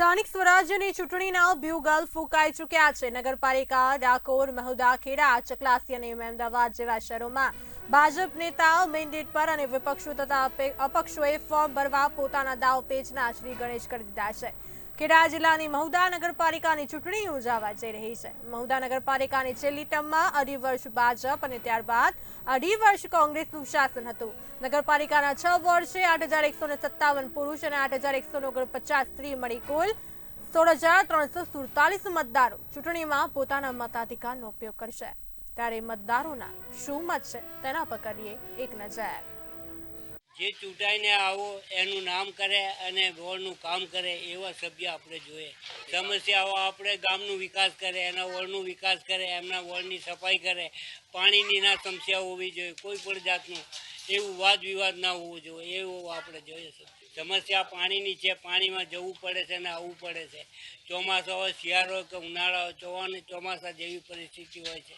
સ્થાનિક સ્વરાજ્યની ચૂંટણીના બ્યુગલ ફૂંકાઈ ચૂક્યા છે. નગરપાલિકા, ડાકોર મહુદા ખેડા ચકલાસી અને અમદાવાદ જેવા શહેરોમાં ભાજપ નેતાઓ મેન્ડેટ પર અને વિપક્ષો તથા અપે- અપક્ષોએ ફોર્મ ભરવા પોતાના દાવ પેચના શ્રી ગણેશ કરી દીધા છે. ખેડા જિલ્લાની મહુદા નગરપાલિકાની ચૂંટણી યોજાવા જઈ રહી છે. મહુદા નગરપાલિકાની છેલ્લી ટર્મમાં અઢી વર્ષ ભાજપ અને ત્યારબાદ અઢી વર્ષ કોંગ્રેસનું શાસન હતું. નગરપાલિકાના છ વર્ષે આઠ હજાર એકસો સત્તાવન પુરુષ અને આઠ હજાર એકસો ઓગણપચાસ સ્ત્રી મળી કુલ સોળ હજાર ત્રણસો સુડતાલીસ મતદારો. ચૂંટણીમાં પોતાના મતાધિકારનો ઉપયોગ કરશે. ત્યારે મતદારોના શું મત છે તેના પર કરીએ એક નજર. જે ચૂંટાઈને આવો, એનું નામ કરે અને વોર્ડનું કામ કરે, એવા સભ્ય આપણે જોઈએ. સમસ્યાઓ આપણે ગામનું વિકાસ કરે, એના વોર્ડનું વિકાસ કરે, એમના વોર્ડની સફાઈ કરે, પાણીની ના સમસ્યા હોવી જોઈએ, કોઈ પણ જાતનું. એવું વાદ વિવાદ ના હોવો જોઈએ, એવું આપણે જોઈએ સમસ્યા પાણીની છે, પાણીમાં જવું પડે છે અને આવવું પડે છે. ચોમાસા હોય, શિયાળો કે ઉનાળો હોય ચોમાસા જેવી પરિસ્થિતિ હોય છે.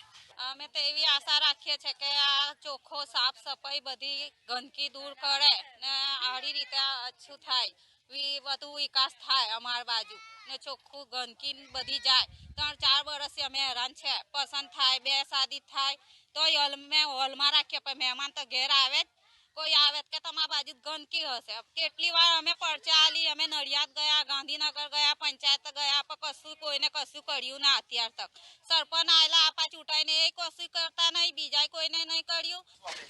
અમે તો એવી આશા રાખીએ છીએ કે આ ચોખ્ખો, સાફ સફાઈ બધી ગંદકી દૂર કરે ને આડી રીતે અછું થાય વધુ વિકાસ થાય અમારી બાજુ. ને ચોખ્ખું ગંદકી બધી જાય. ત્રણ ચાર વર્ષથી અમે હેરાન છે. પસંદ થાય બે શાદી થાય. તો હોલ, મેં હોલમાં રાખીએ, પણ મહેમાન તો ઘેર આવે જ. કોઈ આવે કે તમારા બાજુ ગંદકી હશે. કેટલી વાર અમે પરચા આલી, અમે નડિયાદ ગયા, ગાંધીનગર ગયા, પંચાયત ગયા, પણ કશું કોઈને કશું કર્યું ના અત્યાર તક. સરપંચ આવેલા આપા ચૂંટાઈને એ કશું કરતા નહીં બીજા કોઈને નહીં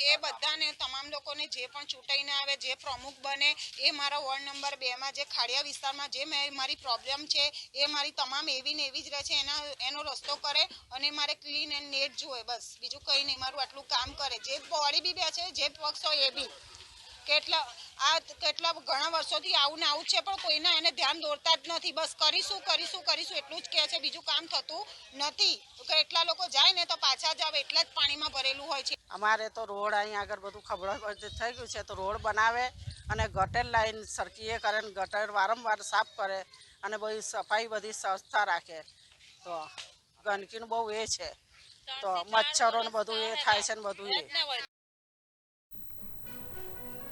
એ બધાને, તમામ લોકોને જે પણ ચૂંટાઈને આવે, જે પ્રમુખ બને, એ મારા વોર્ડ નંબર બેમાં જે ખાડિયા વિસ્તારમાં, જે મારી પ્રોબ્લેમ છે, એ મારી તમામ એવી ને એવી જ રહે છે, એના, એનો રસ્તો કરે અને મારે ક્લીન એન્ડ નેટ જોવે, બસ. બીજું કંઈ નહીં, મારું આટલું કામ કરે. જે બોડી બી બે છે જે પક્ષ હોય એ બી. કેટલા આ કેટલા ઘણા વર્ષોથી આવું ને આવું છે પણ કોઈના એને ધ્યાન દોરતા જ નથી. બસ કરીશું કરીશું કરીશું એટલું જ કહે છે. બીજું કામ થતું નથી. કેટલા લોકો જાય ને તો પાછા જ આવે એટલા જ પાણીમાં ભરેલું હોય છે. અમારે તો રોડ અહીં આગળ બધું ખબર થઈ ગયું છે. તો રોડ બનાવે અને ગટર લાઈન સરકીએ કરે ને ગટર વારંવાર સાફ કરે અને બધી સફાઈ બધી સ્વચ્છતા રાખે. તો ગંદકીનું બહુ એ છે. તો મચ્છરો ને બધું એ થાય છે ને બધું એ.